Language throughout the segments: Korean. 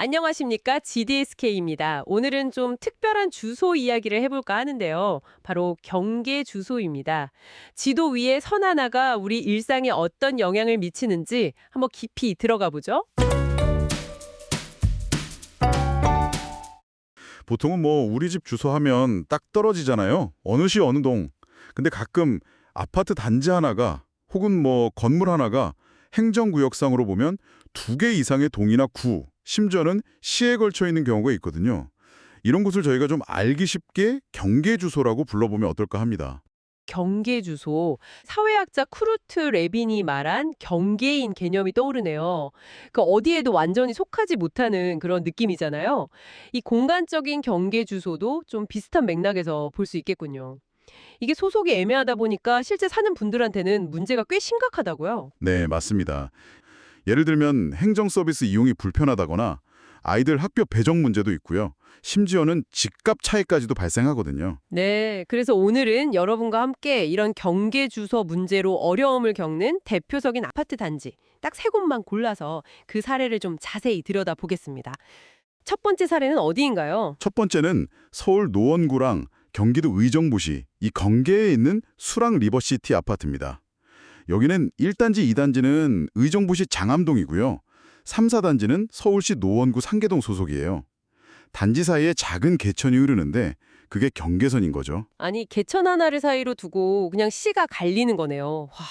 안녕하십니까? GDSK입니다. 오늘은 좀 특별한 주소 이야기를 해볼까 하는데요. 바로 경계 주소입니다. 지도 위에 선 하나가 우리 일상에 어떤 영향을 미치는지 한번 깊이 들어가 보죠. 보통은 뭐 우리 집 주소 하면 딱 떨어지잖아요. 어느 시 어느 동. 근데 가끔 아파트 단지 하나가 혹은 뭐 건물 하나가 행정구역상으로 보면 두 개 이상의 동이나 구, 심지어는 시에 걸쳐 있는 경우가 있거든요. 이런 곳을 저희가 좀 알기 쉽게 경계 주소라고 불러보면 어떨까 합니다. 경계 주소. 사회학자 쿠르트 레빈이 말한 경계인 개념이 떠오르네요. 그 어디에도 완전히 속하지 못하는 그런 느낌이잖아요. 이 공간적인 경계 주소도 좀 비슷한 맥락에서 볼 수 있겠군요. 이게 소속이 애매하다 보니까 실제 사는 분들한테는 문제가 꽤 심각하다고요. 네, 맞습니다. 예를 들면 행정 서비스 이용이 불편하다거나 아이들 학교 배정 문제도 있고요. 심지어는 집값 차이까지도 발생하거든요. 네, 그래서 오늘은 여러분과 함께 이런 경계 주소 문제로 어려움을 겪는 대표적인 아파트 단지 딱 세 곳만 골라서 그 사례를 좀 자세히 들여다보겠습니다. 첫 번째 사례는 어디인가요? 첫 번째는 서울 노원구랑 경기도 의정부시 이 경계에 있는 수랑 리버시티 아파트입니다. 여기는 1단지, 2단지는 의정부시 장암동이고요. 3, 4단지는 서울시 노원구 상계동 소속이에요. 단지 사이에 작은 개천이 흐르는데 그게 경계선인 거죠. 아니, 개천 하나를 사이로 두고 그냥 시가 갈리는 거네요. 와.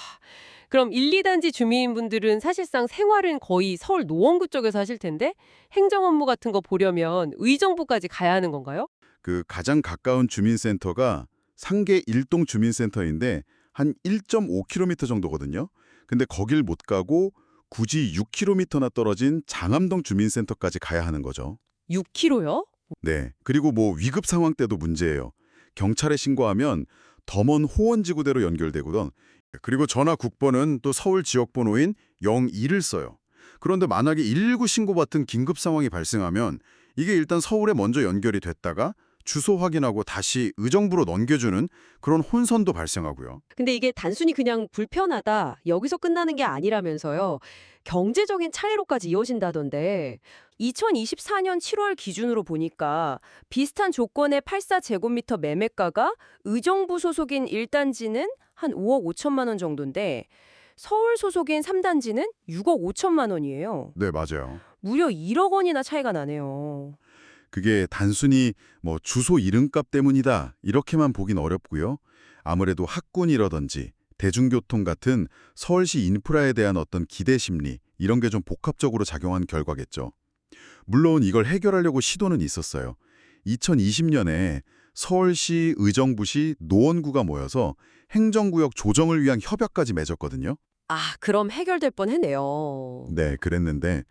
그럼 1, 2단지 주민분들은 사실상 생활은 거의 서울 노원구 쪽에서 하실 텐데 행정 업무 같은 거 보려면 의정부까지 가야 하는 건가요? 그 가장 가까운 주민센터가 상계 일동 주민센터인데 한 1.5km 정도거든요. 근데 거길 못 가고 굳이 6km나 떨어진 장암동 주민센터까지 가야 하는 거죠. 6km요? 네. 그리고 뭐 위급 상황 때도 문제예요. 경찰에 신고하면 더먼 호원지구대로 연결되거든. 그리고 전화 국번은 또 서울 지역 번호인 02를 써요. 그런데 만약에 119 신고 같은 긴급 상황이 발생하면 이게 일단 서울에 먼저 연결이 됐다가 주소 확인하고 다시 의정부로 넘겨주는 그런 혼선도 발생하고요. 근데 이게 단순히 그냥 불편하다, 여기서 끝나는 게 아니라면서요. 경제적인 차이로까지 이어진다던데 2024년 7월 기준으로 보니까 비슷한 조건의 84제곱미터 매매가가 의정부 소속인 1단지는 한 5억 5천만 원 정도인데 서울 소속인 3단지는 6억 5천만 원이에요. 네, 맞아요. 무려 1억 원이나 차이가 나네요. 그게 단순히 뭐 주소 이름값 때문이다 이렇게만 보긴 어렵고요. 아무래도 학군이라든지 대중교통 같은 서울시 인프라에 대한 어떤 기대 심리 이런 게 좀 복합적으로 작용한 결과겠죠. 물론 이걸 해결하려고 시도는 있었어요. 2020년에 서울시 의정부시 노원구가 모여서 행정구역 조정을 위한 협약까지 맺었거든요. 아, 그럼 해결될 뻔했네요. 네, 그랬는데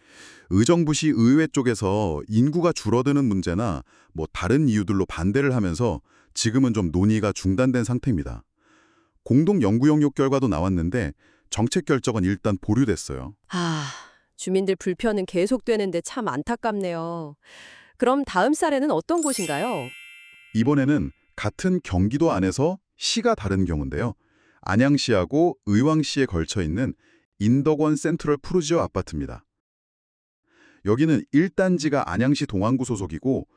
의정부시 의회 쪽에서 인구가 줄어드는 문제나 뭐 다른 이유들로 반대를 하면서 지금은 좀 논의가 중단된 상태입니다. 공동 연구 영역 결과도 나왔는데 정책 결정은 일단 보류됐어요. 아, 주민들 불편은 계속되는데 참 안타깝네요. 그럼 다음 사례는 어떤 곳인가요? 이번에는 같은 경기도 안에서 시가 다른 경우인데요. 안양시하고 의왕시에 걸쳐 있는 인덕원 센트럴 푸르지오 아파트입니다. 여기는 1단지가 안양시 동안구 소속이고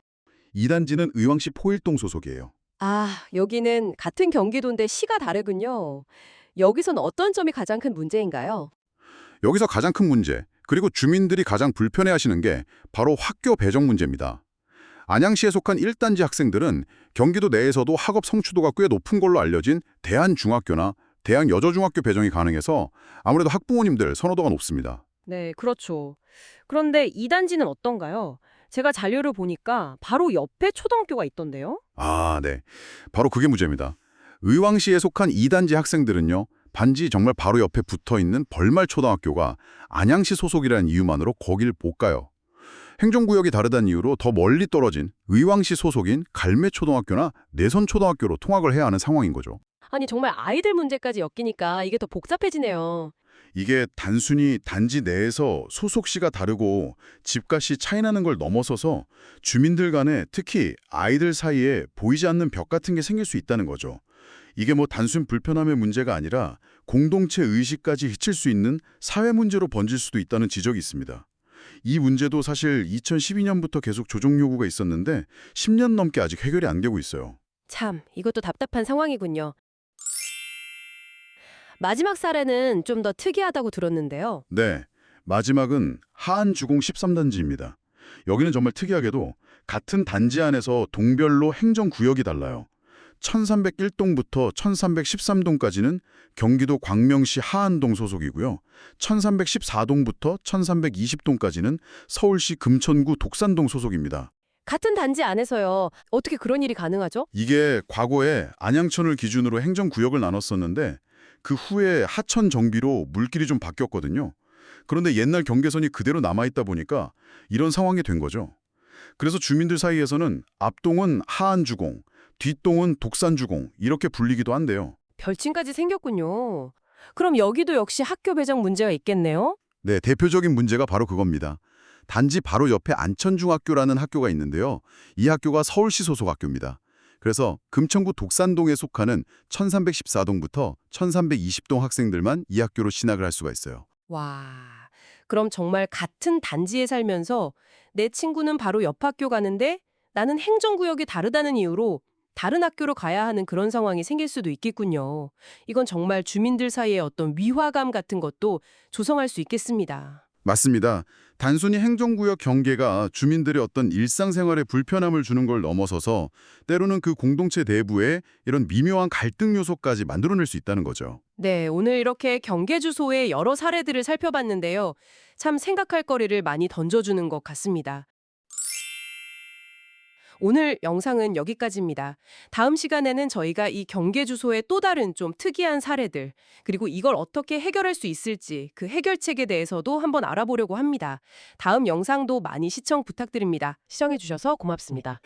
2단지는 의왕시 포일동 소속이에요. 아, 여기는 같은 경기도인데 시가 다르군요. 여기선 어떤 점이 가장 큰 문제인가요? 여기서 가장 큰 문제, 그리고 주민들이 가장 불편해하시는 게 바로 학교 배정 문제입니다. 안양시에 속한 1단지 학생들은 경기도 내에서도 학업 성취도가 꽤 높은 걸로 알려진 대한중학교나 대한여저중학교 배정이 가능해서 아무래도 학부모님들 선호도가 높습니다. 네, 그렇죠. 그런데 2단지는 어떤가요? 제가 자료를 보니까 바로 옆에 초등학교가 있던데요? 아, 네. 바로 그게 문제입니다. 의왕시에 속한 2단지 학생들은요. 반지 정말 바로 옆에 붙어있는 벌말초등학교가 안양시 소속이라는 이유만으로 거길 못 가요. 행정구역이 다르다는 이유로 더 멀리 떨어진 의왕시 소속인 갈매초등학교나 내선초등학교로 통학을 해야 하는 상황인 거죠. 아니, 정말 아이들 문제까지 엮이니까 이게 더 복잡해지네요. 이게 단순히 단지 내에서 소속시가 다르고 집값이 차이나는 걸 넘어서서 주민들 간에 특히 아이들 사이에 보이지 않는 벽 같은 게 생길 수 있다는 거죠. 이게 뭐 단순 불편함의 문제가 아니라 공동체 의식까지 해칠 수 있는 사회 문제로 번질 수도 있다는 지적이 있습니다. 이 문제도 사실 2012년부터 계속 조정 요구가 있었는데 10년 넘게 아직 해결이 안 되고 있어요. 참, 이것도 답답한 상황이군요. 마지막 사례는 좀 더 특이하다고 들었는데요. 네, 마지막은 하안주공 13단지입니다. 여기는 정말 특이하게도 같은 단지 안에서 동별로 행정구역이 달라요. 1301동부터 1313동까지는 경기도 광명시 하안동 소속이고요. 1314동부터 1320동까지는 서울시 금천구 독산동 소속입니다. 같은 단지 안에서요. 어떻게 그런 일이 가능하죠? 이게 과거에 안양천을 기준으로 행정구역을 나눴었는데 그 후에 하천 정비로 물길이 좀 바뀌었거든요. 그런데 옛날 경계선이 그대로 남아있다 보니까 이런 상황이 된 거죠. 그래서 주민들 사이에서는 앞동은 하안주공, 뒷동은 독산주공 이렇게 불리기도 한데요. 별칭까지 생겼군요. 그럼 여기도 역시 학교 배정 문제가 있겠네요? 네, 대표적인 문제가 바로 그겁니다. 단지 바로 옆에 안천중학교라는 학교가 있는데요. 이 학교가 서울시 소속 학교입니다. 그래서 금천구 독산동에 속하는 1314동부터 1320동 학생들만 이 학교로 진학을 할 수가 있어요. 와, 그럼 정말 같은 단지에 살면서 내 친구는 바로 옆 학교 가는데 나는 행정구역이 다르다는 이유로 다른 학교로 가야 하는 그런 상황이 생길 수도 있겠군요. 이건 정말 주민들 사이의 어떤 위화감 같은 것도 조성할 수 있겠습니다. 맞습니다. 단순히 행정구역 경계가 주민들의 어떤 일상생활에 불편함을 주는 걸 넘어서서 때로는 그 공동체 내부에 이런 미묘한 갈등 요소까지 만들어낼 수 있다는 거죠. 네, 오늘 이렇게 경계 주소의 여러 사례들을 살펴봤는데요. 참 생각할 거리를 많이 던져주는 것 같습니다. 오늘 영상은 여기까지입니다. 다음 시간에는 저희가 이 경계 주소의 또 다른 좀 특이한 사례들, 그리고 이걸 어떻게 해결할 수 있을지 그 해결책에 대해서도 한번 알아보려고 합니다. 다음 영상도 많이 시청 부탁드립니다. 시청해 주셔서 고맙습니다.